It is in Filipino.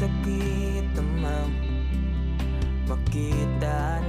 kita ma'am Makita